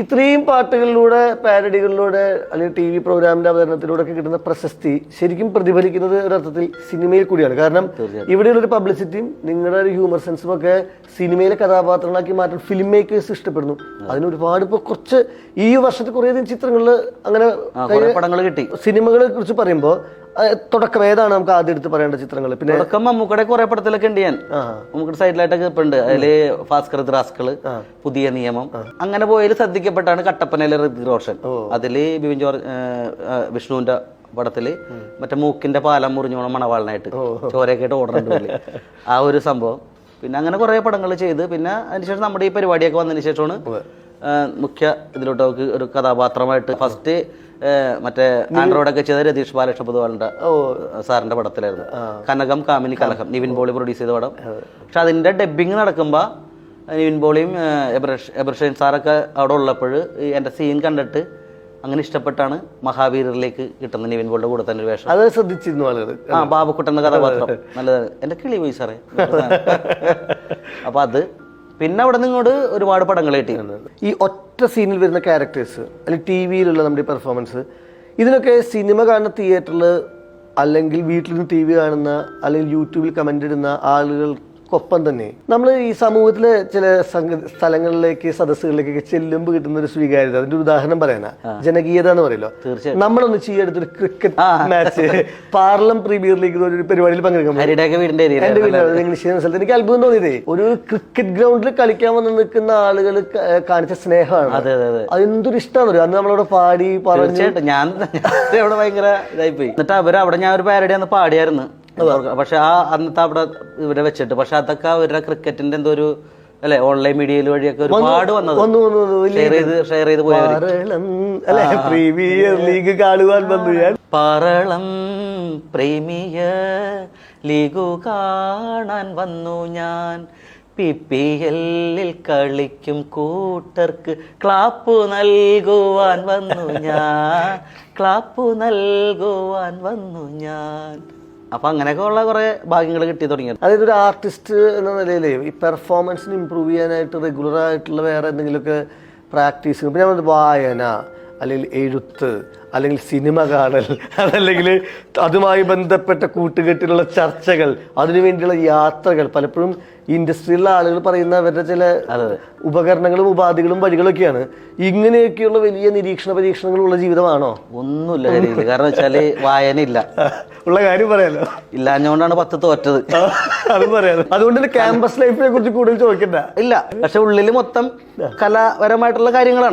ഇത്രയും പാട്ടുകളിലൂടെ പാരഡികളിലൂടെ അല്ലെങ്കിൽ T V പ്രോഗ്രാമിന്റെ അവതരണത്തിലൂടെ ഒക്കെ കിട്ടുന്ന പ്രശസ്തി ശരിക്കും പ്രതിഫലിക്കുന്നത് ഒരർത്ഥത്തിൽ സിനിമയിൽ കൂടിയാണ്. കാരണം ഇവിടെയുള്ള ഒരു പബ്ലിസിറ്റിയും നിങ്ങളുടെ ഒരു ഹ്യൂമർ സെൻസും ഒക്കെ സിനിമയിലെ കഥാപാത്രങ്ങളാക്കി മാറ്റാൻ ഫിലിം മേക്കേഴ്സ് ഇഷ്ടപ്പെടുന്നു അതിന് ഒരുപാട് ഇപ്പൊ കുറച്ച് ഈ വർഷത്തെ കുറേയധികം ചിത്രങ്ങളിൽ അങ്ങനെ കുറെ പടങ്ങൾ കിട്ടി. സിനിമകളെ കുറിച്ച് പറയുമ്പോൾ തുടക്കം ഏതാണ് നമുക്ക് ആദ്യം എടുത്ത് പറയേണ്ട ചിത്രങ്ങൾ പിന്നെ തുടക്കം മമ്മൂക്കടെ കുറെ പടത്തിലൊക്കെ ഉണ്ട് ഞാൻ. മമ്മൂക്കടെ സൈഡിലായിട്ടൊക്കെ ഇപ്പൊ ഉണ്ട്. അതിൽ ഭാസ്കർ ദ്രാസ്കൾ പുതിയ നിയമം. അങ്ങനെ പോയതിൽ ശ്രദ്ധിക്കപ്പെട്ടാണ് കട്ടപ്പനയിലെ ഋതിക് റോഷൻ. അതിൽ ബിപിൻ ജോർജ് വിഷ്ണുവിന്റെ പടത്തിൽ മറ്റേ മൂക്കിന്റെ പാലം മുറിഞ്ഞോണം മണവാളനായിട്ട് ചോരയൊക്കെ ആയിട്ട് ആ ഒരു സംഭവം. പിന്നെ അങ്ങനെ കുറെ പടങ്ങൾ ചെയ്ത്. പിന്നെ അതിനുശേഷം നമ്മുടെ ഈ പരിപാടിയൊക്കെ വന്നതിന് ശേഷമാണ് മുഖ്യ ഇതിലോട്ട് ഒരു കഥാപാത്രമായിട്ട് ഫസ്റ്റ് മറ്റേ ആൻഡ്രോയിഡ് ഒക്കെ ചെയ്ത രതീഷ് ബാലകൃഷ്ണ പൊതുവാളിന്റെ സാറിന്റെ പടത്തിലായിരുന്നു. കനകം കാമിനി കലഹം നിവിൻ ബോളി പ്രൊഡ്യൂസ് ചെയ്ത പടം. പക്ഷെ അതിന്റെ ഡബിങ് നടക്കുമ്പോ നിവിൻ പോളിയും എബ്രഷൈൻ സാറൊക്കെ അവിടെ ഉള്ളപ്പോൾ എന്റെ സീൻ കണ്ടിട്ട് അങ്ങനെ ഇഷ്ടപ്പെട്ടാണ് മഹാവീരിലേക്ക് കിട്ടുന്ന നിവിൻ പോളിയുടെ കൂടെ തന്നെ ഒരു വേഷം. അത് ശ്രദ്ധിച്ചിരുന്നു ആളുകൾ ആ ബാബുക്കുട്ടൻ എന്ന കഥാപാത്രം നല്ലതാണ് എന്റെ കിളി പോയി സാറേ. അപ്പൊ അത് പിന്നെ അവിടെ നിങ്ങോട്ട് ഒരുപാട് പടങ്ങൾ കിട്ടി. ഈ ഒറ്റ സീനിൽ വരുന്ന ക്യാരക്ടേഴ്സ് അല്ലെങ്കിൽ ടി വിയിലുള്ള നമ്മുടെ പെർഫോമൻസ് ഇതിനൊക്കെ സിനിമ കാണുന്ന തിയേറ്ററിൽ അല്ലെങ്കിൽ വീട്ടിൽ നിന്ന് ടി വി കാണുന്ന അല്ലെങ്കിൽ യൂട്യൂബിൽ കമന്റ് ഇടുന്ന ആളുകൾക്കൊപ്പം തന്നെ. നമ്മൾ ഈ സമൂഹത്തിലെ ചില സ്ഥലങ്ങളിലേക്ക് സദസ്സുകളിലേക്കൊക്കെ ചെല്ലുമ്പോൾ കിട്ടുന്ന ഒരു സ്വീകാര്യത. അതിന്റെ ഒരു ഉദാഹരണം പറയാനാ. ജനകീയത എന്ന് പറയല്ലോ. നമ്മളൊന്ന് ചെയ്യെടുത്തൊരു ക്രിക്കറ്റ് മാച്ച്. പാർലം പ്രീമിയർ ലീഗ് ഒരു പരിപാടിയിൽ പങ്കെടുക്കാൻ എന്റെ സ്ഥലത്ത് എനിക്ക് അത്ഭുതം തോന്നിയതേ. ഒരു ക്രിക്കറ്റ് ഗ്രൗണ്ടിൽ കളിക്കാൻ വന്ന് നിൽക്കുന്ന ആളുകൾ കാണിച്ച സ്നേഹമാണ്. അതെ അതെ അതെ. അതെന്തൊരു ഇഷ്ടമാണ് അന്ന് നമ്മളവിടെ പാടി പറഞ്ഞു. ഞാൻ ഭയങ്കര ഇതായിപ്പോയി. എന്നിട്ട് അവർ അവിടെ ഞാൻ ഒരു പാരഡി അന്ന് പാടിയായിരുന്നു. പക്ഷെ ആ അന്നത്തെ അവിടെ ഇവരെ വെച്ചിട്ട് പക്ഷെ അതൊക്കെ അവരുടെ ക്രിക്കറ്റിന്റെ എന്തോ ഒരു അല്ലെ ഓൺലൈൻ മീഡിയയിൽ വഴിയൊക്കെ ഒരുപാട് വന്നത്. ഷെയർ ചെയ്ത് ഷെയർ ചെയ്ത് പ്രീമിയർ ലീഗ് കാണുവാൻ വന്നു ഞാൻ. പറളം പ്രീമിയർ ലീഗു കാണാൻ വന്നു ഞാൻ. പി പി എല്ലിൽ കളിക്കും കൂട്ടർക്ക് ക്ലാപ്പു നൽകുവാൻ വന്നു ഞാൻ. ക്ലാപ്പു നൽകുവാൻ വന്നു ഞാൻ. അപ്പൊ അങ്ങനെയൊക്കെ ഉള്ള കുറെ ഭാഗ്യങ്ങൾ കിട്ടി തുടങ്ങി അതായത് ഒരു ആർട്ടിസ്റ്റ് എന്ന നിലയിൽ ഈ പെർഫോമൻസിന് ഇമ്പ്രൂവ് ചെയ്യാനായിട്ട് റെഗുലർ ആയിട്ടുള്ള വേറെ എന്തെങ്കിലുമൊക്കെ പ്രാക്ടീസ് ഇപ്പം ഞാൻ വായന അല്ലെങ്കിൽ എഴുത്ത് അല്ലെങ്കിൽ സിനിമ കാണൽ അതല്ലെങ്കിൽ അതുമായി ബന്ധപ്പെട്ട കൂട്ടുകെട്ടിലുള്ള ചർച്ചകൾ അതിനുവേണ്ടിയുള്ള യാത്രകൾ. പലപ്പോഴും ഇൻഡസ്ട്രിയിലുള്ള ആളുകൾ പറയുന്ന അവരുടെ ചില ഉപകരണങ്ങളും ഉപാധികളും വഴികളൊക്കെയാണ്. ഇങ്ങനെയൊക്കെയുള്ള വലിയ നിരീക്ഷണ പരീക്ഷണങ്ങളുള്ള ജീവിതമാണോ? ഒന്നുമില്ല കാരണം വെച്ചാൽ വായനയില്ല. ഉള്ള കാര്യം പറയാലോ. ഇല്ലാഞ്ഞോണ്ടാണ് പത്ത് തോറ്റത്. അത് പറയാലോ. അതുകൊണ്ട് ക്യാമ്പസ് ലൈഫിനെ കുറിച്ച് കൂടുതൽ ചോദിക്കണ്ട. ഇല്ല പക്ഷെ ഉള്ളിൽ മൊത്തം കലാപരമായിട്ടുള്ള കാര്യങ്ങളാണ്.